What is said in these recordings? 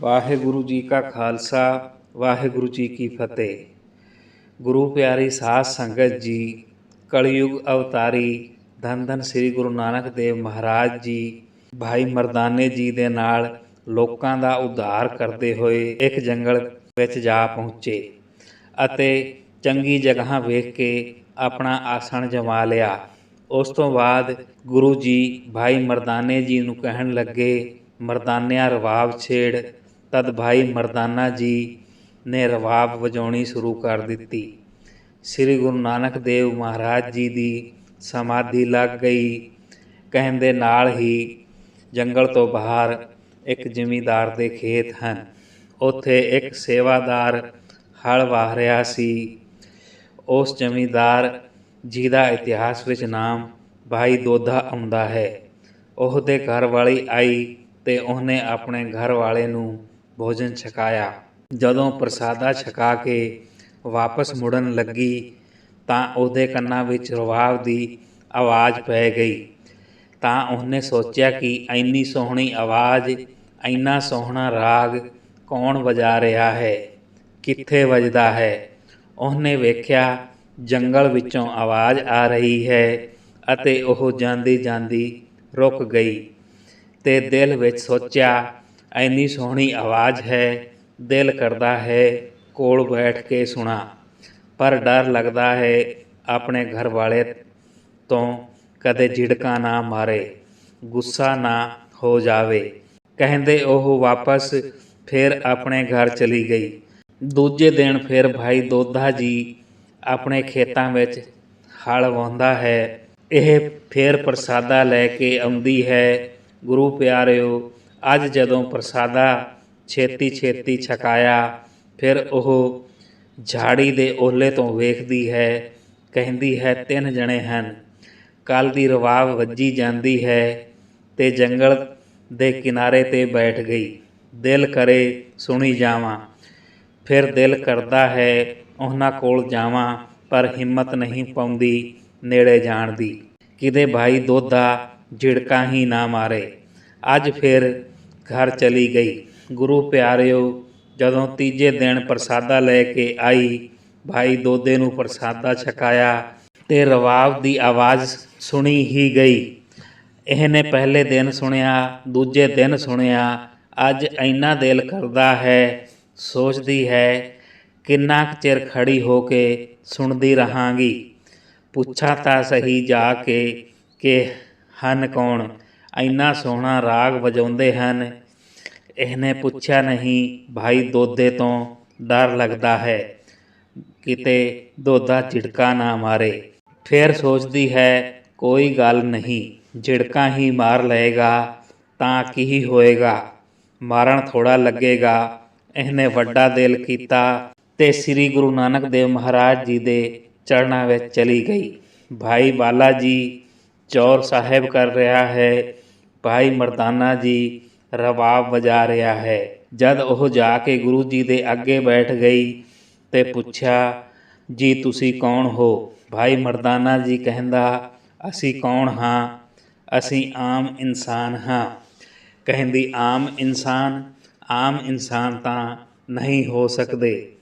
ਵਾਹਿਗੁਰੂ ਜੀ ਕਾ ਖਾਲਸਾ, ਵਾਹਿਗੁਰੂ ਜੀ ਕੀ ਫਤਿਹ। ਗੁਰੂ ਪਿਆਰੀ ਸਾਧ ਸੰਗਤ ਜੀ, ਕਲਯੁਗ ਅਵਤਾਰੀ ਧੰਨ ਧੰਨ ਸ੍ਰੀ ਗੁਰੂ ਨਾਨਕ ਦੇਵ ਮਹਾਰਾਜ ਜੀ, ਭਾਈ ਮਰਦਾਨੇ ਜੀ ਦੇ ਨਾਲ ਲੋਕਾਂ ਦਾ ਉਧਾਰ ਕਰਦੇ ਹੋਏ ਇੱਕ ਜੰਗਲ ਵਿੱਚ ਜਾ ਪਹੁੰਚੇ ਅਤੇ ਚੰਗੀ ਜਗ੍ਹਾ ਵੇਖ ਕੇ ਆਪਣਾ ਆਸਣ ਜਮਾ ਲਿਆ। ਉਸ ਤੋਂ ਬਾਅਦ ਗੁਰੂ ਜੀ ਭਾਈ ਮਰਦਾਨੇ ਜੀ ਨੂੰ ਕਹਿਣ ਲੱਗੇ, ਮਰਦਾਨਿਆ, ਰਵਾਬ ਛੇੜ ਤਦ ਭਾਈ ਮਰਦਾਨਾ ਜੀ ਨੇ ਰਵਾਬ ਵਜਾਉਣੀ ਸ਼ੁਰੂ ਕਰ ਦਿੱਤੀ। ਸ੍ਰੀ ਗੁਰੂ ਨਾਨਕ ਦੇਵ ਮਹਾਰਾਜ ਜੀ ਦੀ ਸਮਾਧੀ ਲੱਗ ਗਈ। ਕਹਿਣ ਦੇ ਨਾਲ ਹੀ ਜੰਗਲ ਤੋਂ ਬਾਹਰ ਇੱਕ ਜ਼ਿਮੀਂਦਾਰ ਦੇ ਖੇਤ ਹਨ। ਉੱਥੇ ਇੱਕ ਸੇਵਾਦਾਰ ਹਲ ਵਾਹ ਰਿਹਾ ਸੀ। ਉਸ ਜ਼ਮੀਂਦਾਰ ਦਾ ਇਤਿਹਾਸ ਵਿੱਚ ਨਾਮ ਭਾਈ ਦੋਧਾ ਆਉਂਦਾ ਹੈ। ਉਹਦੇ ਘਰ ਵਾਲੀ ਆਈ ਤੇ ਉਹਨੇ ਆਪਣੇ ਘਰ ਵਾਲੇ ਨੂੰ ਭੋਜਨ ਛਕਾਇਆ। ਜਦੋਂ ਪ੍ਰਸਾਦਾ ਛਕਾ ਕੇ ਵਾਪਸ ਮੁੜਨ ਲੱਗੀ, ਤਾਂ ਉਹਦੇ ਕੰਨਾਂ ਵਿੱਚ ਰਵਾਬ ਦੀ ਆਵਾਜ਼ ਪੈ ਗਈ। ਤਾਂ ਉਹਨੇ ਸੋਚਿਆ ਕਿ ਇੰਨੀ ਸੋਹਣੀ ਆਵਾਜ਼, ਇੰਨਾ ਸੋਹਣਾ ਰਾਗ ਕੌਣ ਵਜਾ ਰਿਹਾ ਹੈ? ਕਿੱਥੇ ਵੱਜਦਾ ਹੈ? ਉਹਨੇ ਵੇਖਿਆ, ਜੰਗਲ ਵਿੱਚੋਂ ਆਵਾਜ਼ ਆ ਰਹੀ ਹੈ ਅਤੇ ਉਹ ਜਾਂਦੀ ਜਾਂਦੀ ਰੁਕ ਗਈ ਤੇ ਦਿਲ ਵਿੱਚ ਸੋਚਿਆ ਐਨੀ ਸੋਹਣੀ ਆਵਾਜ਼ ਹੈ, ਦਿਲ ਕਰਦਾ ਹੈ ਕੋਲ ਬੈਠ ਕੇ ਸੁਣਾ। ਪਰ ਡਰ ਲੱਗਦਾ ਹੈ ਆਪਣੇ ਘਰ ਵਾਲੇ ਤੋਂ ਕਦੇ ਝਿੜਕਾ ਨਾ ਮਾਰੇ, ਗੁੱਸਾ ਨਾ ਹੋ ਜਾਵੇ। ਕਹਿੰਦੇ ਉਹ ਵਾਪਸ ਫਿਰ ਆਪਣੇ ਘਰ ਚਲੀ ਗਈ। ਦੂਜੇ ਦਿਨ ਫਿਰ ਭਾਈ ਦੋਧਾ ਜੀ ਆਪਣੇ ਖੇਤਾਂ ਵਿੱਚ ਹਲ ਵਾਹੁੰਦਾ ਹੈ। ਇਹ ਫਿਰ ਪ੍ਰਸਾਦਾ ਲੈ ਕੇ ਆਉਂਦੀ ਹੈ। ਗੁਰੂ ਪਿਆਰਿਓ ਅੱਜ ਜਦੋਂ ਪ੍ਰਸਾਦਾ ਛੇਤੀ ਛੇਤੀ ਛਕਾਇਆ, ਫਿਰ ਉਹ ਝਾੜੀ ਦੇ ਓਲੇ ਤੋਂ ਵੇਖਦੀ ਹੈ, ਕਹਿੰਦੀ ਹੈ, ਤਿੰਨ ਜਣੇ ਹਨ। ਕੱਲ ਦੀ ਰਵਾਬ ਵੱਜੀ ਜਾਂਦੀ ਹੈ ਤੇ ਜੰਗਲ ਦੇ ਕਿਨਾਰੇ ਤੇ ਬੈਠ ਗਈ। ਦਿਲ ਕਰੇ ਸੁਣੀ ਜਾਵਾਂ। ਫਿਰ ਦਿਲ ਕਰਦਾ ਹੈ, ਉਹਨਾਂ ਕੋਲ ਜਾਵਾਂ, ਪਰ ਹਿੰਮਤ ਨਹੀਂ ਪਾਉਂਦੀ ਨੇੜੇ ਜਾਣ ਦੀ। ਕਿਤੇ ਭਾਈ ਦੋਦਾ ਝਿੜਕਾਂ ਹੀ ਨਾ ਮਾਰੇ। ਅੱਜ ਫਿਰ ਘਰ ਚਲੀ ਗਈ। ਗੁਰੂ ਪਿਆਰਿਓ, ਜਦੋਂ ਤੀਜੇ ਦਿਨ ਪ੍ਰਸਾਦਾ ਲੈ ਕੇ ਆਈ, ਭਾਈ ਦੋਦੇ ਨੂੰ ਪ੍ਰਸਾਦਾ ਛਕਾਇਆ ਤੇ ਰਵਾਬ ਦੀ ਆਵਾਜ਼ ਸੁਣੀ ਹੀ ਗਈ। ਇਹਨੇ ਪਹਿਲੇ ਦਿਨ ਸੁਣਿਆ, ਦੂਜੇ ਦਿਨ ਸੁਣਿਆ, ਅੱਜ ਇੰਨਾ ਦਿਲ ਕਰਦਾ ਹੈ, ਸੋਚਦੀ ਹੈ, ਕਿੰਨਾ ਕੁ ਚਿਰ ਖੜੀ ਹੋ ਕੇ ਸੁਣਦੀ ਰਹਾਂਗੀ। ਪੁੱਛਾਂ ਤਾਂ ਸਹੀ ਜਾ ਕੇ ਕਿ ਹਨ ਕੌਣ? ਇੰਨਾ ਸੋਹਣਾ ਰਾਗ ਵਜਾਉਂਦੇ ਹਨ। ਇਹਨੇ ਪੁੱਛਿਆ ਨਹੀਂ ਭਾਈ ਦੋਦੇ ਤੋਂ ਡਰ ਲੱਗਦਾ ਹੈ। ਕਿਤੇ ਦੋਦਾ ਝਿੜਕਾ ਨਾ ਮਾਰੇ। ਫਿਰ ਸੋਚਦੀ ਹੈ ਕੋਈ ਗੱਲ ਨਹੀਂ ਝਿੜਕਾਂ ਹੀ ਮਾਰ ਲਏਗਾ ਤਾਂ ਕੀ ਹੋਏਗਾ? ਮਾਰਨ ਥੋੜਾ ਲੱਗੇਗਾ। ਇਹਨੇ ਵੱਡਾ ਦਿਲ ਕੀਤਾ ਤੇ ਸ੍ਰੀ ਗੁਰੂ ਨਾਨਕ ਦੇਵ ਮਹਾਰਾਜ ਜੀ ਦੇ ਚਰਨਾਂ ਵਿੱਚ ਚਲੀ ਗਈ। ਭਾਈ ਬਾਲਾ ਜੀ ਚੌਰ ਸਾਹਿਬ ਕਰ ਰਿਹਾ ਹੈ। ਭਾਈ ਮਰਦਾਨਾ ਜੀ ਰਬਾਬ ਵਜਾ ਰਿਹਾ ਹੈ। ਜਦ ਉਹ ਜਾ ਕੇ ਗੁਰੂ ਜੀ ਦੇ ਅੱਗੇ ਬੈਠ ਗਈ ਤੇ ਪੁੱਛਿਆ, ਜੀ, ਤੁਸੀਂ ਕੌਣ ਹੋ? ਭਾਈ ਮਰਦਾਨਾ ਜੀ ਕਹਿੰਦਾ, ਅਸੀਂ ਕੌਣ ਹਾਂ? ਅਸੀਂ ਆਮ ਇਨਸਾਨ ਹਾਂ। ਕਹਿੰਦੀ, ਆਮ ਇਨਸਾਨ? ਆਮ ਇਨਸਾਨ ਤਾਂ ਨਹੀਂ ਹੋ ਸਕਦੇ।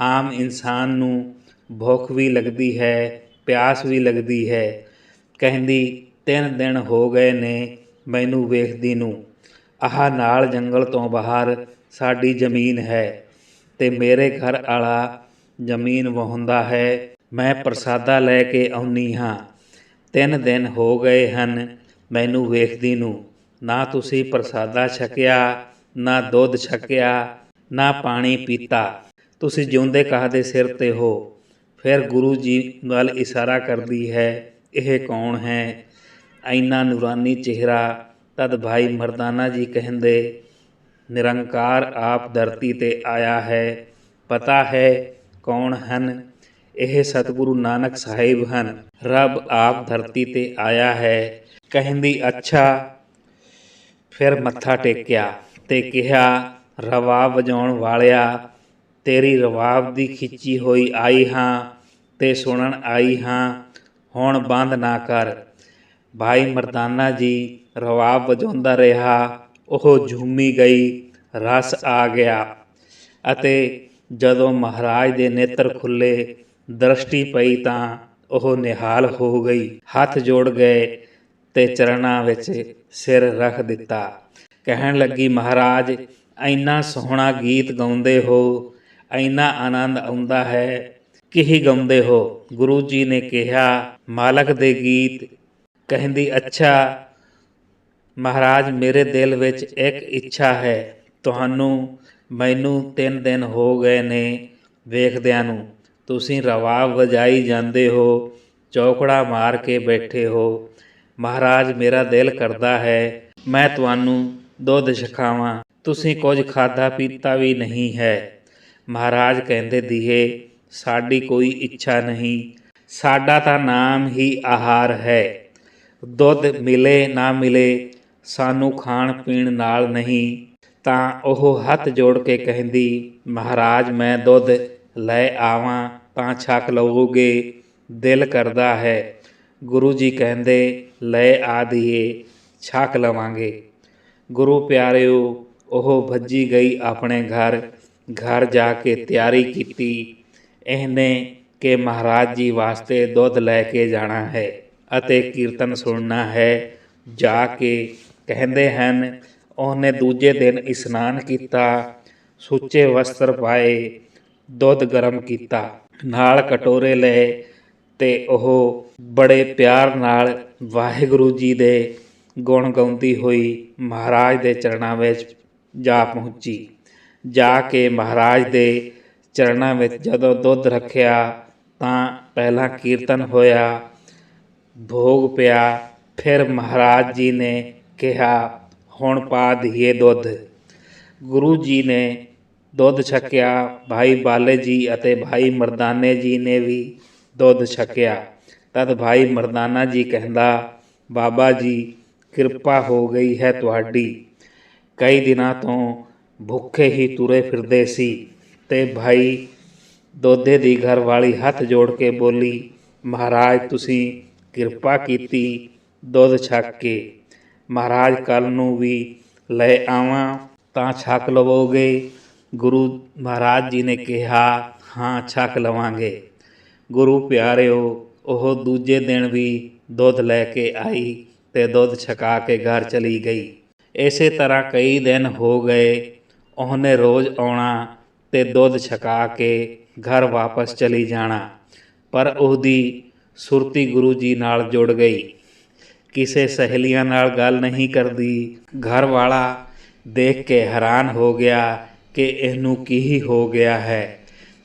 ਆਮ ਇਨਸਾਨ ਨੂੰ ਭੁੱਖ ਵੀ ਲੱਗਦੀ ਹੈ, ਪਿਆਸ ਵੀ ਲੱਗਦੀ ਹੈ। ਕਹਿੰਦੀ, ਤਿੰਨ ਦਿਨ ਹੋ ਗਏ ਨੇ ਮੈਨੂੰ ਵੇਖਦੀ ਨੂੰ, ਆਹ ਨਾਲ ਜੰਗਲ ਤੋਂ ਬਾਹਰ ਸਾਡੀ ਜ਼ਮੀਨ ਹੈ ਤੇ ਮੇਰੇ ਘਰ ਆਲਾ ਜ਼ਮੀਨ ਵਾਹੁੰਦਾ ਹੈ। ਮੈਂ ਪ੍ਰਸਾਦਾ ਲੈ ਕੇ ਆਉਣੀ ਹਾਂ। ਤਿੰਨ ਦਿਨ ਹੋ ਗਏ ਹਨ ਮੈਨੂੰ ਵੇਖਦੀ ਨੂੰ, ਨਾ ਤੁਸੀਂ ਪ੍ਰਸਾਦਾ ਛਕਿਆ, ਨਾ ਦੁੱਧ ਛਕਿਆ, ਨਾ ਪਾਣੀ ਪੀਤਾ। ਤੁਸੀਂ ਜਿਉਂਦੇ ਕਾਹਦੇ ਸਿਰ ਤੇ ਹੋ? ਫਿਰ ਗੁਰੂ ਜੀ ਵੱਲ ਇਸ਼ਾਰਾ ਕਰਦੀ ਹੈ, ਇਹ ਕੌਣ ਹੈ? ਐਨਾ ਨੂਰਾਨੀ ਚਿਹਰਾ, ਤਦ ਭਾਈ ਮਰਦਾਨਾ ਜੀ ਕਹਿੰਦੇ, ਨਿਰੰਕਾਰ ਆਪ ਧਰਤੀ ਤੇ ਆਇਆ ਹੈ, ਪਤਾ ਹੈ ਕੌਣ ਹਨ, ਇਹ ਸਤਿਗੁਰੂ ਨਾਨਕ ਸਾਹਿਬ ਹਨ, ਰੱਬ ਆਪ ਧਰਤੀ ਤੇ ਆਇਆ ਹੈ। ਕਹਿੰਦੀ, ਅੱਛਾ। ਫਿਰ ਮੱਥਾ ਟੇਕਿਆ ਤੇ ਕਿਹਾ ਰਵਾਬ ਵਜਾਉਣ ਵਾਲਿਆ, ਤੇਰੀ ਰਵਾਬ ਦੀ ਖਿੱਚੀ ਹੋਈ ਆਈ ਹਾਂ ਤੇ ਸੁਣਨ ਆਈ ਹਾਂ, ਹੁਣ ਬੰਦ ਨਾ ਕਰ। ਭਾਈ ਮਰਦਾਨਾ ਜੀ ਰਵਾਬ ਵਜਾਉਂਦਾ ਰਿਹਾ, ਉਹ ਝੂਮੀ ਗਈ, ਰਸ ਆ ਗਿਆ ਅਤੇ ਜਦੋਂ ਮਹਾਰਾਜ ਦੇ ਨੇਤਰ ਖੁੱਲੇ, ਦ੍ਰਿਸ਼ਟੀ ਪਈ ਤਾਂ ਉਹ ਨਿਹਾਲ ਹੋ ਗਈ। ਹੱਥ ਜੋੜ ਗਏ ਤੇ ਚਰਨਾਂ ਵਿੱਚ ਸਿਰ ਰੱਖ ਦਿੱਤਾ। ਕਹਿਣ ਲੱਗੀ, ਮਹਾਰਾਜ, ਇੰਨਾ ਸੋਹਣਾ ਗੀਤ ਗਾਉਂਦੇ ਹੋ, ਇੰਨਾ ਆਨੰਦ ਆਉਂਦਾ ਹੈ ਕੀ ਗਾਉਂਦੇ ਹੋ? ਗੁਰੂ ਜੀ ਨੇ ਕਿਹਾ, ਮਾਲਕ ਦੇ ਗੀਤ ਕਹਿੰਦੀ, ਅੱਛਾ, ਮਹਾਰਾਜ, ਮੇਰੇ ਦਿਲ ਵਿੱਚ ਇੱਕ ਇੱਛਾ ਹੈ। ਤੁਹਾਨੂੰ ਮੈਨੂੰ 3 ਦਿਨ ਹੋ ਗਏ ਨੇ ਵੇਖਦਿਆਂ ਨੂੰ। ਤੁਸੀਂ ਰਵਾਬ ਵਜਾਈ ਜਾਂਦੇ ਹੋ, ਚੌਕੜਾ ਮਾਰ ਕੇ ਬੈਠੇ ਹੋ। ਮਹਾਰਾਜ, ਮੇਰਾ ਦਿਲ ਕਰਦਾ ਹੈ, ਮੈਂ ਤੁਹਾਨੂੰ ਦੁੱਧ ਛਕਾਵਾਂ। ਤੁਸੀਂ ਕੁਝ ਖਾਦਾ ਪੀਤਾ ਵੀ ਨਹੀਂ ਹੈ। ਮਹਾਰਾਜ ਕਹਿੰਦੇ, ਦੀਏ, ਸਾਡੀ ਕੋਈ ਇੱਛਾ ਨਹੀਂ। ਸਾਡਾ ਤਾਂ ਨਾਮ ਹੀ ਆਹਾਰ ਹੈ। ਦੁੱਧ ਮਿਲੇ ਨਾ ਮਿਲੇ, ਸਾਨੂੰ ਖਾਣ ਪੀਣ ਨਾਲ ਨਹੀਂ। ਤਾਂ ਉਹ ਹੱਥ ਜੋੜ ਕੇ ਕਹਿੰਦੀ, ਮਹਾਰਾਜ, ਮੈਂ ਦੁੱਧ ਲੈ ਆਵਾਂ, ਤਾਂ ਛਕ ਲਵੋਗੇ, ਦਿਲ ਕਰਦਾ ਹੈ। ਗੁਰੂ ਜੀ ਕਹਿੰਦੇ, ਲੈ ਆ ਦੀਏ, ਛਕ ਲਵਾਂਗੇ। ਗੁਰੂ ਪਿਆਰਿਓ, ਉਹ ਭੱਜੀ ਗਈ ਆਪਣੇ ਘਰ। ਘਰ ਜਾ ਕੇ ਤਿਆਰੀ ਕੀਤੀ। ਇਹਨੇ ਕਿ ਮਹਾਰਾਜ ਜੀ ਵਾਸਤੇ ਦੁੱਧ ਲੈ ਕੇ ਜਾਣਾ ਹੈ। ਅਤੇ ਕੀਰਤਨ ਸੁਣਨਾ ਹੈ। ਜਾ ਕੇ ਕਹਿੰਦੇ ਹਨ, ਉਹਨੇ ਦੂਜੇ ਦਿਨ ਇਸ਼ਨਾਨ ਕੀਤਾ, ਸੁੱਚੇ ਵਸਤਰ ਪਾਏ, ਦੁੱਧ ਗਰਮ ਕੀਤਾ, ਨਾਲ ਕਟੋਰੇ ਲਏ ਤੇ ਉਹ ਬੜੇ ਪਿਆਰ ਨਾਲ ਵਾਹਿਗੁਰੂ ਜੀ ਦੇ ਗੁਣ ਗਾਉਂਦੀ ਹੋਈ ਮਹਾਰਾਜ ਦੇ ਚਰਨਾਂ ਵਿੱਚ ਜਾ ਪਹੁੰਚੀ। ਜਾ ਕੇ ਮਹਾਰਾਜ ਦੇ ਚਰਨਾਂ ਵਿੱਚ ਜਦੋਂ ਦੁੱਧ ਰੱਖਿਆ ਤਾਂ ਪਹਿਲਾਂ ਕੀਰਤਨ ਹੋਇਆ ਭੋਗ ਪਿਆ। ਫਿਰ ਮਹਾਰਾਜ ਜੀ ਨੇ ਕਿਹਾ, ਹੁਣ ਪਾ ਦਈਏ ਦੁੱਧ। ਗੁਰੂ ਜੀ ਨੇ ਦੁੱਧ ਛਕਿਆ। ਭਾਈ ਬਾਲੇ ਜੀ ਅਤੇ ਭਾਈ ਮਰਦਾਨੇ ਜੀ ਨੇ ਵੀ ਦੁੱਧ ਛਕਿਆ। ਤਦ ਭਾਈ ਮਰਦਾਨਾ ਜੀ ਕਹਿੰਦਾ, ਬਾਬਾ ਜੀ, ਕਿਰਪਾ ਹੋ ਗਈ ਹੈ ਤੁਹਾਡੀ। ਕਈ ਦਿਨਾਂ ਤੋਂ ਭੁੱਖੇ ਹੀ ਤੁਰੇ ਫਿਰਦੇ ਸੀ ਤੇ ਭਾਈ ਦੋਦੇ ਦੀ ਘਰ ਵਾਲੀ ਹੱਥ ਜੋੜ ਕੇ ਬੋਲੀ, ਮਹਾਰਾਜ, ਤੁਸੀਂ ਕਿਰਪਾ ਕੀਤੀ, ਦੁੱਧ ਛਕ ਕੇ। ਮਹਾਰਾਜ ਕੱਲ ਨੂੰ ਵੀ ਲੈ ਆਵਾਂ, ਤਾਂ ਛਕ ਲਵੋਗੇ? ਗੁਰੂ ਮਹਾਰਾਜ ਜੀ ਨੇ ਕਿਹਾ, ਹਾਂ, ਛਕ ਲਵਾਂਗੇ। ਗੁਰੂ ਪਿਆਰਿਓ, ਉਹ ਦੂਜੇ ਦਿਨ ਵੀ ਦੁੱਧ ਲੈ ਕੇ ਆਈ ਤੇ ਦੁੱਧ ਛਕਾ ਕੇ ਘਰ ਚਲੀ ਗਈ। ਇਸੇ ਤਰ੍ਹਾਂ ਕਈ ਦਿਨ ਹੋ ਗਏ, ਉਹਨੇ ਰੋਜ਼ ਆਉਣਾ ਤੇ ਦੁੱਧ ਛਕਾ ਕੇ ਘਰ ਵਾਪਸ ਚਲੀ ਜਾਣਾ। ਪਰ ਉਹਦੀ ਸੁਰਤੀ ਗੁਰੂ ਜੀ ਨਾਲ ਜੁੜ ਗਈ। ਕਿਸੇ ਸਹੇਲੀਆਂ ਨਾਲ ਗੱਲ ਨਹੀਂ ਕਰਦੀ। ਘਰ ਵਾਲਾ ਦੇਖ ਕੇ ਹੈਰਾਨ ਹੋ ਗਿਆ ਕਿ ਇਹਨੂੰ ਕੀ ਹੋ ਗਿਆ ਹੈ।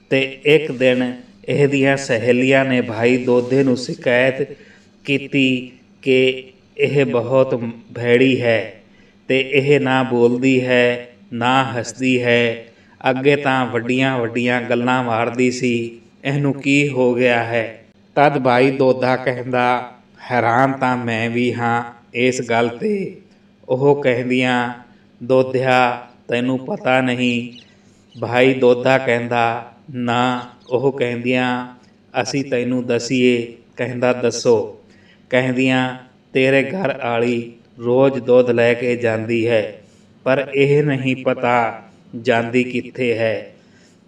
ਤੇ ਇੱਕ ਦਿਨ ਇਹਦੀਆਂ ਸਹੇਲੀਆਂ ਨੇ ਭਾਈ ਦੋਧੇ ਨੂੰ ਸ਼ਿਕਾਇਤ ਕੀਤੀ ਕਿ ਇਹ ਬਹੁਤ ਭੈੜੀ ਹੈ ਤੇ ਇਹ ਨਾ ਬੋਲਦੀ ਹੈ, ਨਾ ਹੱਸਦੀ ਹੈ। ਅੱਗੇ ਤਾਂ ਵੱਡੀਆਂ ਵੱਡੀਆਂ ਗੱਲਾਂ ਮਾਰਦੀ ਸੀ, ਇਹਨੂੰ ਕੀ ਹੋ ਗਿਆ ਹੈ? ਤਦ ਭਾਈ ਦੋਦਾ ਕਹਿੰਦਾ, ਹੈਰਾਨ ਤਾਂ ਮੈਂ ਵੀ ਹਾਂ ਇਸ ਗੱਲ ਤੇ। ਉਹ ਕਹਿੰਦੀਆਂ, ਦੋਧਿਆ, ਤੈਨੂੰ ਪਤਾ ਨਹੀਂ। ਭਾਈ ਦੋਦਾ ਕਹਿੰਦਾ, ਨਾ। ਉਹ ਕਹਿੰਦੀਆਂ, ਅਸੀਂ ਤੈਨੂੰ ਦਸੀਏ। ਕਹਿੰਦਾ, ਦੱਸੋ। ਕਹਿੰਦੀਆਂ, ਤੇਰੇ ਘਰ ਵਾਲੀ ਰੋਜ਼ ਦੁੱਧ ਲੈ ਕੇ ਜਾਂਦੀ ਹੈ, ਪਰ ਇਹ ਨਹੀਂ ਪਤਾ ਜਾਂਦੀ ਕਿੱਥੇ ਹੈ।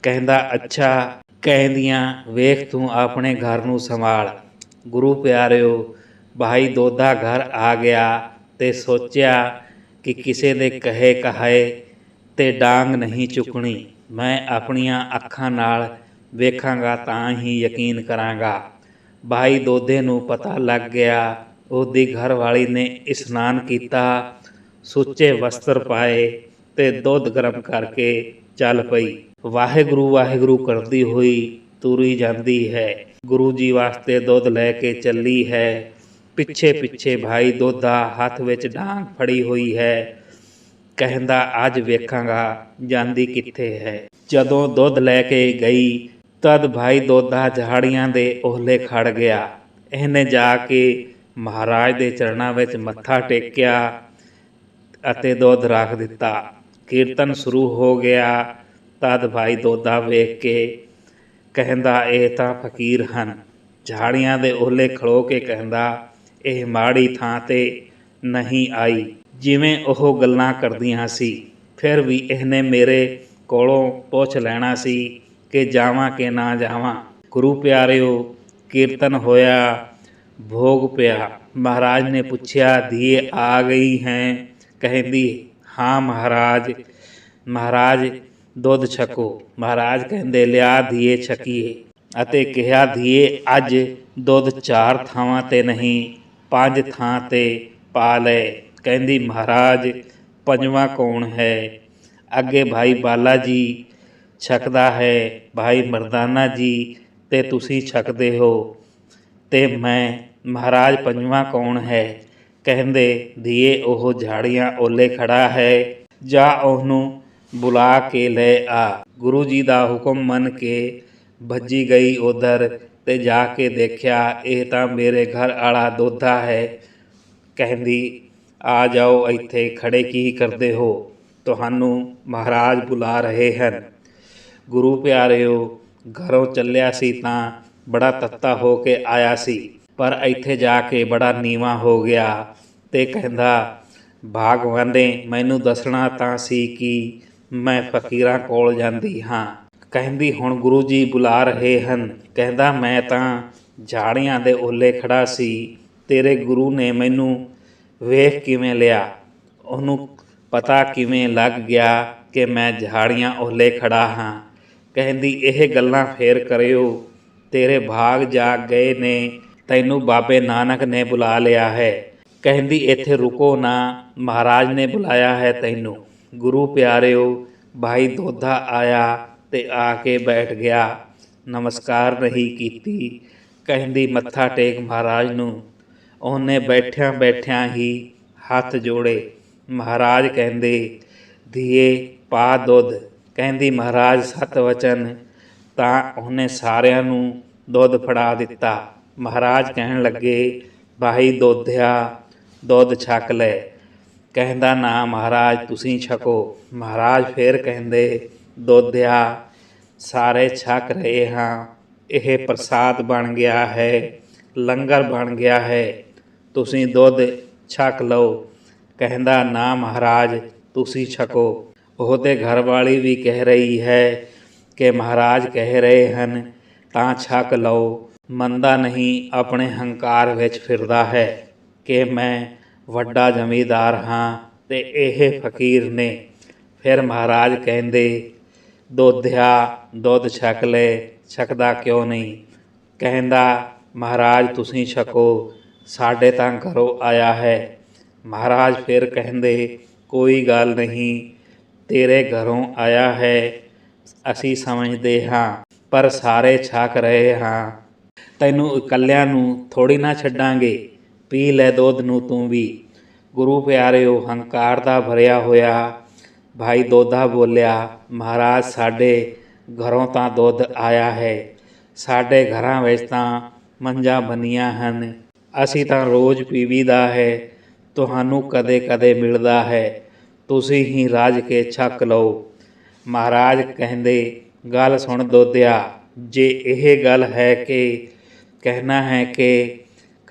ਕਹਿੰਦਾ, ਅੱਛਾ। ਕਹਿੰਦੀਆਂ, ਵੇਖ ਤੂੰ ਆਪਣੇ ਘਰ ਨੂੰ ਸੰਭਾਲ। ਗੁਰੂ ਪਿਆਰਿਓ, ਭਾਈ ਦੋਦਾ ਘਰ ਆ ਗਿਆ ਤੇ ਸੋਚਿਆ ਕਿ ਕਿਸੇ ਦੇ ਕਹੇ ਕਹਾਏ ਤੇ ਡਾਂਗ ਨਹੀਂ ਚੁੱਕਣੀ। ਮੈਂ ਆਪਣੀਆਂ ਅੱਖਾਂ ਨਾਲ ਵੇਖਾਂਗਾ ਤਾਂ ਹੀ ਯਕੀਨ ਕਰਾਂਗਾ। ਭਾਈ ਦੋਦੇ ਨੂੰ ਪਤਾ ਲੱਗ ਗਿਆ, ਉਹਦੀ ਘਰ ਵਾਲੀ ਨੇ ਇਸ਼ਨਾਨ ਕੀਤਾ, ਸੁੱਚੇ ਵਸਤਰ ਪਾਏ ਤੇ ਦੁੱਧ ਗਰਮ ਕਰਕੇ ਚੱਲ ਪਈ। ਵਾਹਿਗੁਰੂ ਵਾਹਿਗੁਰੂ ਕਰਦੀ ਹੋਈ ਤੁਰੀ ਜਾਂਦੀ ਹੈ। ਗੁਰੂ ਜੀ ਵਾਸਤੇ ਦੁੱਧ ਲੈ ਕੇ ਚੱਲੀ ਹੈ। ਪਿੱਛੇ ਪਿੱਛੇ ਭਾਈ ਦੋਦਾ ਹੱਥ ਵਿੱਚ ਡਾਂਗ ਫੜੀ ਹੋਈ ਹੈ। ਕਹਿੰਦਾ, ਅੱਜ ਵੇਖਾਂਗਾ ਜਾਂਦੀ ਕਿੱਥੇ ਹੈ? ਜਦੋਂ ਦੁੱਧ ਲੈ ਕੇ ਗਈ, ਤਦ ਭਾਈ ਦੋਦਾ ਝਾੜੀਆਂ ਦੇ ਉਹਲੇ ਖੜ ਗਿਆ। ਇਹਨੇ ਜਾ ਕੇ ਮਹਾਰਾਜ ਦੇ ਚਰਨਾਂ ਵਿੱਚ ਮੱਥਾ ਟੇਕਿਆ ਅਤੇ ਦੁੱਧ ਰੱਖ ਦਿੱਤਾ। ਕੀਰਤਨ ਸ਼ੁਰੂ ਹੋ ਗਿਆ। ਤਦ ਭਾਈ ਦੋਦਾ ਵੇਖ ਕੇ ਕਹਿੰਦਾ, ਇਹ ਤਾਂ ਫਕੀਰ ਹਨ। ਝਾੜੀਆਂ ਦੇ ਓਹਲੇ ਖੜੋ ਕੇ ਕਹਿੰਦਾ, ਇਹ ਮਾੜੀ ਥਾਂ ਤੇ ਨਹੀਂ ਆਈ। ਜਿਵੇਂ ਉਹ ਗੱਲਾਂ ਕਰਦੀਆਂ ਸੀ, ਫਿਰ ਵੀ ਇਹਨੇ ਮੇਰੇ ਕੋਲੋਂ ਪੁੱਛ ਲੈਣਾ ਸੀ ਕਿ ਜਾਵਾਂ ਕਿ ਨਾ ਜਾਵਾਂ। ਗੁਰੂ ਪਿਆਰਿਓ, ਕੀਰਤਨ ਹੋਇਆ, ਭੋਗ ਪਿਆ। ਮਹਾਰਾਜ ਨੇ ਪੁੱਛਿਆ, ਧੀਏ, ਆ ਗਈ ਹੈ? ਕਹਿੰਦੀ, ਹਾਂ ਮਹਾਰਾਜ। ਮਹਾਰਾਜ ਦੁੱਧ ਛਕੋ। ਮਹਾਰਾਜ ਕਹਿੰਦੇ ਲਿਆ ਧੀਏ ਛਕੀਏ ਅਤੇ ਕਿਹਾ ਧੀਏ ਅੱਜ ਦੁੱਧ ਚਾਰ ਥਾਵਾਂ ਤੇ ਨਹੀਂ ਪੰਜ ਥਾਂ ਤੇ ਪਾ ਲੈ। ਕਹਿੰਦੀ ਮਹਾਰਾਜ ਪੰਜਵਾਂ ਕੌਣ ਹੈ? ਅੱਗੇ ਭਾਈ ਬਾਲਾ ਜੀ ਛਕਦਾ ਹੈ। ਭਾਈ ਮਰਦਾਨਾ ਜੀ ਤੇ ਤੁਸੀਂ ਛਕਦੇ ਹੋ। ਤੇ ਮੈਂ ਮਹਾਰਾਜ ਪੰਜਵਾਂ ਕੌਣ ਹੈ? ਕਹਿੰਦੇ ਧੀਏ ਉਹ ਝਾੜੀਆਂ ਓਲੇ ਖੜਾ ਹੈ। ਜਾ ਉਹਨੂੰ ਬੁਲਾ ਕੇ ਲੈ ਆ। ਗੁਰੂ ਜੀ ਦਾ ਹੁਕਮ ਮੰਨ ਕੇ ਭੱਜੀ ਗਈ ਉਧਰ ਤੇ ਜਾ ਕੇ ਦੇਖਿਆ, ਇਹ ਤਾਂ ਮੇਰੇ ਘਰ ਵਾਲਾ ਦੋਧਾ ਹੈ। ਕਹਿੰਦੀ, ਆ ਜਾਓ, ਇੱਥੇ ਖੜੇ ਕੀ ਕਰਦੇ ਹੋ? ਤੁਹਾਨੂੰ ਮਹਾਰਾਜ ਬੁਲਾ ਰਹੇ ਹਨ। ਗੁਰੂ ਪਿਆਰਿਓ, ਘਰੋਂ ਚੱਲਿਆ ਸੀ ਤਾਂ ਬੜਾ ਤੱਤਾ ਹੋ ਕੇ ਆਇਆ ਸੀ। ਪਰ ਇੱਥੇ ਜਾ ਕੇ ਬੜਾ ਨੀਵਾ ਹੋ ਗਿਆ ਤੇ ਕਹਿੰਦਾ, ਭਗਵਾਨ ਨੇ ਮੈਨੂੰ ਦੱਸਣਾ ਤਾਂ ਸੀ ਕਿ ਮੈਂ ਫਕੀਰਾਂ ਕੋਲ ਜਾਂਦੀ ਹਾਂ। ਕਹਿੰਦੀ, ਹੁਣ ਗੁਰੂ ਜੀ ਬੁਲਾ ਰਹੇ ਹਨ। ਕਹਿੰਦਾ, ਮੈਂ ਤਾਂ ਝਾੜੀਆਂ ਦੇ ਓਲੇ ਖੜਾ ਸੀ। ਤੇਰੇ ਗੁਰੂ ਨੇ ਮੈਨੂੰ ਵੇਖ ਕਿਵੇਂ ਲਿਆ। ਉਹਨੂੰ ਪਤਾ ਕਿਵੇਂ ਲੱਗ ਗਿਆ ਕਿ ਮੈਂ ਝਾੜੀਆਂ ਓਲੇ ਖੜਾ ਹਾਂ। ਕਹਿੰਦੀ, ਇਹ ਗੱਲਾਂ ਫੇਰ ਕਰਿਓ। ਤੇਰੇ ਭਾਗ ਜਾ ਗਏ ਨੇ। ਤੈਨੂੰ ਬਾਬੇ ਨਾਨਕ ਨੇ ਬੁਲਾ ਲਿਆ ਹੈ। ਕਹਿੰਦੀ, ਇੱਥੇ ਰੁਕੋ ਨਾ। ਮਹਾਰਾਜ ਨੇ ਬੁਲਾਇਆ ਹੈ ਤੈਨੂੰ। ਗੁਰੂ ਪਿਆਰਿਓ, ਭਾਈ ਦੋਧਾ ਆਇਆ ਤੇ ਆ ਕੇ ਬੈਠ ਗਿਆ। ਨਮਸਕਾਰ ਨਹੀਂ ਕੀਤੀ। ਕਹਿੰਦੀ, ਮੱਥਾ ਟੇਕ ਮਹਾਰਾਜ ਨੂੰ। ਉਹਨੇ ਬੈਠਿਆਂ ਬੈਠਿਆਂ ਹੀ ਹੱਥ ਜੋੜੇ। ਮਹਾਰਾਜ ਕਹਿੰਦੇ, ਧੀਏ, ਪਾ ਦੁੱਧ। ਕਹਿੰਦੀ, ਮਹਾਰਾਜ, ਸਤ ਵਚਨ। ਤਾਂ ਉਹਨੇ ਸਾਰਿਆਂ ਨੂੰ ਦੁੱਧ ਫੜਾ ਦਿੱਤਾ। ਮਹਾਰਾਜ ਕਹਿਣ ਲੱਗੇ, ਭਾਈ ਦੋਧਿਆ, ਦੁੱਧ ਛਕ ਲੈ। ਕਹਿੰਦਾ ਨਾ ਮਹਾਰਾਜ, ਤੁਸੀਂ ਛਕੋ। ਮਹਾਰਾਜ ਫੇਰ ਕਹਿੰਦੇ, ਦੋਧਿਆ, ਸਾਰੇ ਛਕ ਰਹੇ ਹਾਂ। ਇਹ ਪ੍ਰਸਾਦ ਬਣ ਗਿਆ ਹੈ, ਲੰਗਰ ਬਣ ਗਿਆ ਹੈ। ਤੁਸੀਂ ਦੁੱਧ ਛਕ ਲਓ। ਕਹਿੰਦਾ ਨਾ ਮਹਾਰਾਜ, ਤੁਸੀਂ ਛਕੋ। ਉਹਦੇ ਘਰ ਵਾਲੀ ਵੀ ਕਹਿ ਰਹੀ ਹੈ ਕਿ ਮਹਾਰਾਜ ਕਹਿ ਰਹੇ ਹਨ, ਤਾਂ ਛਕ ਲਓ। ਮੰਦਾ ਨਹੀਂ, ਆਪਣੇ ਹੰਕਾਰ ਵਿੱਚ ਫਿਰਦਾ ਹੈ ਕਿ ਮੈਂ ਵੱਡਾ ਜ਼ਮੀਦਾਰ ਹਾਂ ਤੇ ਇਹ ਫਕੀਰ ਨੇ। ਫਿਰ ਮਹਾਰਾਜ ਕਹਿੰਦੇ, ਦੋਧਿਆ ਦੁੱਧ ਛਕ ਲੈ, ਛਕਦਾ ਕਿਉਂ ਨਹੀਂ? ਕਹਿੰਦਾ, ਮਹਾਰਾਜ, ਤੁਸੀਂ ਛਕੋ, ਸਾਡੇ ਤਾਂ ਘਰੋਂ ਆਇਆ ਹੈ। ਮਹਾਰਾਜ ਫਿਰ ਕਹਿੰਦੇ, ਕੋਈ ਗੱਲ ਨਹੀਂ, ਤੇਰੇ ਘਰੋਂ ਆਇਆ ਹੈ, ਅਸੀਂ ਸਮਝਦੇ ਹਾਂ, ਪਰ ਸਾਰੇ ਛਕ ਰਹੇ ਹਾਂ। ਤੈਨੂੰ ਇਕੱਲਿਆਂ ਨੂੰ ਥੋੜੀ ਨਾ ਛੱਡਾਂਗੇ। ਪੀ ਲੈ ਦੁੱਧ ਨੂੰ ਤੂੰ ਵੀ। ਗੁਰੂ ਪਿਆਰਿਓ, ਹੰਕਾਰ ਦਾ ਭਰਿਆ ਹੋਇਆ ਭਾਈ ਦੋਧਾ ਬੋਲਿਆ, ਮਹਾਰਾਜ, ਸਾਡੇ ਘਰੋਂ ਤਾਂ ਦੁੱਧ ਆਇਆ ਹੈ। ਸਾਡੇ ਘਰਾਂ ਵਿੱਚ ਤਾਂ ਮੰਜਾਂ ਬਣੀਆਂ ਹਨ। ਅਸੀਂ ਤਾਂ ਰੋਜ਼ ਪੀਵੀਦਾ ਹੈ। ਤੁਹਾਨੂੰ ਕਦੇ-ਕਦੇ ਮਿਲਦਾ ਹੈ। ਤੁਸੀਂ ਹੀ ਰਾਜ ਕੇ ਛੱਕ ਲਓ। ਮਹਾਰਾਜ ਕਹਿੰਦੇ, ਗੱਲ ਸੁਣ ਦੋਧਿਆ, ਜੇ ਇਹ ਗੱਲ ਹੈ ਕਿ, ਕਹਿਣਾ ਹੈ ਕਿ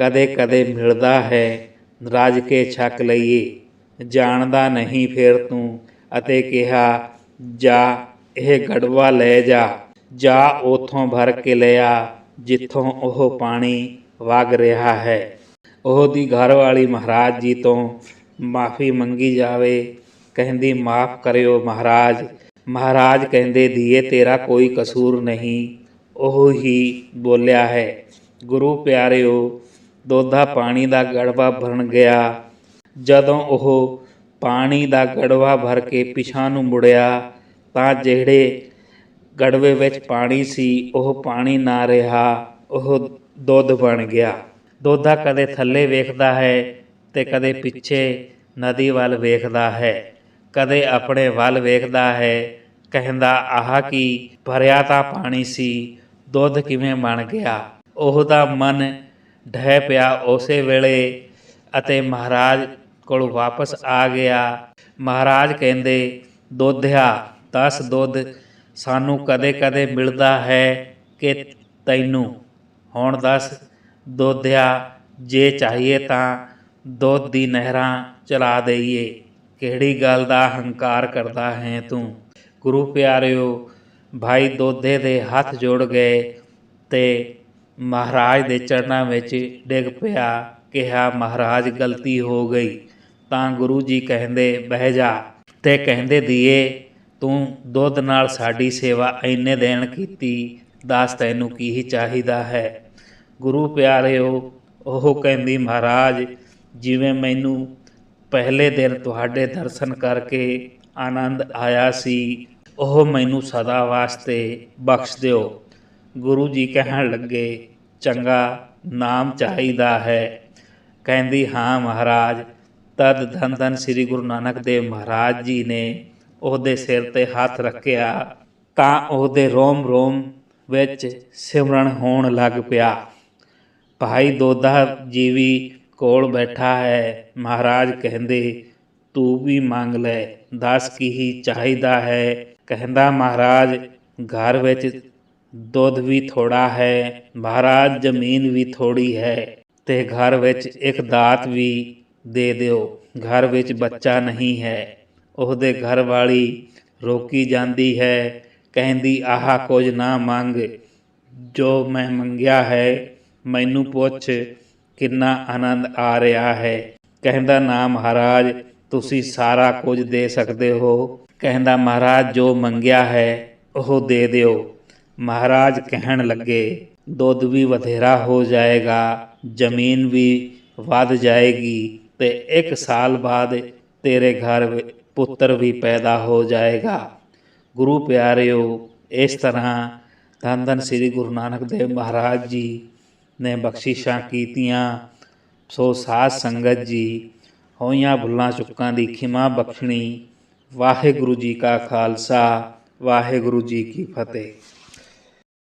ਕਦੇ-ਕਦੇ ਮਿਲਦਾ ਹੈ ਰਾਜ ਕੇ ਛਕ ਲਈਏ। ਜਾਣਦਾ ਨਹੀਂ ਫਿਰ ਤੂੰ ਅਤੇ ਕਿਹਾ, ਜਾ, ਇਹ ਗੜਵਾ ਲੈ ਜਾ। ਜਾ ਉਥੋਂ ਭਰ ਕੇ ਲਿਆ, ਜਿੱਥੋਂ ਉਹ ਪਾਣੀ ਵਗ ਰਿਹਾ ਹੈ। ਉਹ ਦੀ ਘਰ ਵਾਲੀ ਮਹਾਰਾਜ ਜੀ ਤੋਂ ਮਾਫੀ ਮੰਗੀ ਜਾਵੇ। ਕਹਿੰਦੀ, ਮਾਫ ਕਰਿਓ ਮਹਾਰਾਜ। ਮਹਾਰਾਜ ਕਹਿੰਦੇ, ਦੀਏ, ਤੇਰਾ ਕੋਈ ਕਸੂਰ ਨਹੀਂ। ਉਹ ਹੀ ਬੋਲਿਆ ਹੈ। ਗੁਰੂ ਪਿਆਰਿਓ ਦੋਧਾ ਪਾਣੀ ਦਾ ਗੜਵਾ ਭਰਨ ਗਿਆ। ਜਦੋਂ ਉਹ ਪਾਣੀ ਦਾ ਗੜਵਾ ਭਰ ਕੇ ਪਿਛਾਂ ਨੂੰ ਮੁੜਿਆ, ਤਾਂ ਜਿਹੜੇ ਗੜਵੇ ਵਿੱਚ ਪਾਣੀ ਸੀ, ਉਹ ਪਾਣੀ ਨਾ ਰਿਹਾ, ਉਹ ਦੁੱਧ ਬਣ ਗਿਆ। ਦੋਧਾ ਕਦੇ ਥੱਲੇ ਵੇਖਦਾ ਹੈ ਤੇ ਕਦੇ ਪਿੱਛੇ ਨਦੀ ਵੱਲ ਵੇਖਦਾ ਹੈ। ਕਦੇ ਆਪਣੇ ਵੱਲ ਵੇਖਦਾ ਹੈ, ਕਹਿੰਦਾ, ਆਹ ਕੀ, ਭਰਿਆ ਤਾਂ ਪਾਣੀ ਸੀ, ਦੁੱਧ ਕਿਵੇਂ ਬਣ ਗਿਆ? ਉਹਦਾ ਮਨ ਢਹਿ ਪਿਆ ਉਸੇ ਵੇਲੇ ਅਤੇ ਮਹਾਰਾਜ ਕੋਲ ਵਾਪਸ ਆ ਗਿਆ। ਮਹਾਰਾਜ ਕਹਿੰਦੇ, ਦੋਧਿਆ, ਦਸ ਦੁੱਧ, ਸਾਨੂੰ ਕਦੇ-ਕਦੇ ਮਿਲਦਾ ਹੈ ਕਿ ਤੈਨੂੰ? ਹੁਣ ਦੱਸ, ਦੋਧਿਆ, ਜੇ ਚਾਹੀਏ ਤਾਂ ਦੁੱਧ ਦੀ ਨਹਿਰਾਂ ਚਲਾ ਦਈਏ। ਕਿਹੜੀ ਗੱਲ ਦਾ ਹੰਕਾਰ ਕਰਦਾ ਹੈ ਤੂੰ? ਗੁਰੂ ਪਿਆਰਿਓ, ਭਾਈ ਦੋਦੇ ਦੇ ਹੱਥ ਜੋੜ ਗਏ ਤੇ ਮਹਾਰਾਜ ਦੇ ਚਰਨਾਂ ਵਿੱਚ ਡਿੱਗ ਪਿਆ, ਕਿਹਾ, ਮਹਾਰਾਜ, ਗਲਤੀ ਹੋ ਗਈ। ਤਾਂ ਗੁਰੂ ਜੀ ਕਹਿੰਦੇ, ਬਹਿ ਜਾ। ਤੇ ਕਹਿੰਦੇ, ਦੀਏ, ਤੂੰ ਦੁੱਧ ਨਾਲ ਸਾਡੀ ਸੇਵਾ ਇੰਨੇ ਦਿਨ ਕੀਤੀ, ਦੱਸ ਤੈਨੂੰ ਕੀ ਹੀ ਚਾਹੀਦਾ ਹੈ? ਗੁਰੂ ਪਿਆਰਿਓ, ਉਹ ਕਹਿੰਦੀ, ਮਹਾਰਾਜ, ਜਿਵੇਂ ਮੈਨੂੰ ਪਹਿਲੇ ਦਿਨ ਤੁਹਾਡੇ ਦਰਸ਼ਨ ਕਰਕੇ ਆਨੰਦ ਆਇਆ ਸੀ, ਉਹ ਮੈਨੂੰ ਸਦਾ ਵਾਸਤੇ ਬਖਸ਼ ਦਿਓ। ਗੁਰੂ ਜੀ ਕਹਿਣ ਲੱਗੇ, ਚੰਗਾ ਨਾਮ ਚਾਹੀਦਾ ਹੈ। ਕਹਿੰਦੀ, ਹਾਂ ਮਹਾਰਾਜ। ਤਦ ਧੰਨ ਧੰਨ ਸ੍ਰੀ ਗੁਰੂ ਨਾਨਕ ਦੇਵ ਮਹਾਰਾਜ ਜੀ ਨੇ ਉਹਦੇ ਸਿਰ ਤੇ ਹੱਥ ਰੱਖਿਆ, ਤਾਂ ਉਹਦੇ ਰੋਮ ਰੋਮ ਵਿੱਚ ਸਿਮਰਨ ਹੋਣ ਲੱਗ ਪਿਆ। ਭਾਈ ਦੋਦਾ ਜੀ ਵੀ ਕੋਲ ਬੈਠਾ ਹੈ। ਮਹਾਰਾਜ ਕਹਿੰਦੇ, ਤੂੰ ਵੀ ਮੰਗ ਲੈ, ਦੱਸ ਕੀ ਚਾਹੀਦਾ ਹੈ? ਕਹਿੰਦਾ, ਮਹਾਰਾਜ, ਘਰ ਵਿੱਚ ਦੁੱਧ ਵੀ ਥੋੜਾ ਹੈ, ਮਹਾਰਾਜ ਜ਼ਮੀਨ ਵੀ ਥੋੜੀ ਹੈ, ਤੇ ਘਰ ਵਿੱਚ ਇੱਕ ਦਾਤ ਵੀ ਦੇ ਦਿਓ, ਘਰ ਵਿੱਚ ਬੱਚਾ ਨਹੀਂ ਹੈ। ਉਹਦੇ ਘਰ ਵਾਲੀ ਰੋਕੀ ਜਾਂਦੀ ਹੈ, ਕਹਿੰਦੀ, ਆਹ ਕੁਝ ਨਾ ਮੰਗ, ਜੋ ਮੈਂ ਮੰਗਿਆ ਹੈ, ਮੈਨੂੰ ਪੁੱਛ ਕਿੰਨਾ ਆਨੰਦ ਆ ਰਿਹਾ ਹੈ। ਕਹਿੰਦਾ, ਨਾ ਮਹਾਰਾਜ, ਤੁਸੀਂ ਸਾਰਾ ਕੁਝ ਦੇ ਸਕਦੇ ਹੋ। ਕਹਿੰਦਾ, ਮਹਾਰਾਜ, ਜੋ ਮੰਗਿਆ ਹੈ, ਉਹ ਦੇ ਦਿਓ। ਮਹਾਰਾਜ ਕਹਿਣ ਲੱਗੇ, ਦੁੱਧ ਵੀ ਵਧੇਰਾ ਹੋ ਜਾਏਗਾ, ਜ਼ਮੀਨ ਵੀ ਵੱਧ ਜਾਏਗੀ ਤੇ ਇੱਕ ਸਾਲ ਬਾਅਦ ਤੇਰੇ ਘਰ ਪੁੱਤਰ ਵੀ ਪੈਦਾ ਹੋ ਜਾਏਗਾ। ਗੁਰੂ ਪਿਆਰਿਓ, ਇਸ ਤਰ੍ਹਾਂ ਧੰਨ ਧੰਨ ਸ੍ਰੀ ਗੁਰੂ ਨਾਨਕ ਦੇਵ ਮਹਾਰਾਜ ਜੀ ਨੇ ਬਖਸ਼ਿਸ਼ਾਂ ਕੀਤੀਆਂ। ਸੋ ਸਾਧ ਸੰਗਤ ਜੀ, ਹੋਈਆਂ ਭੁੱਲਾਂ ਚੁੱਕਾਂ ਦੀ ਖਿਮਾ ਬਖਸ਼ਣੀ। ਵਾਹਿਗੁਰੂ ਜੀ ਕਾ ਖਾਲਸਾ, ਵਾਹਿਗੁਰੂ ਜੀ ਕੀ ਫਤਿਹ।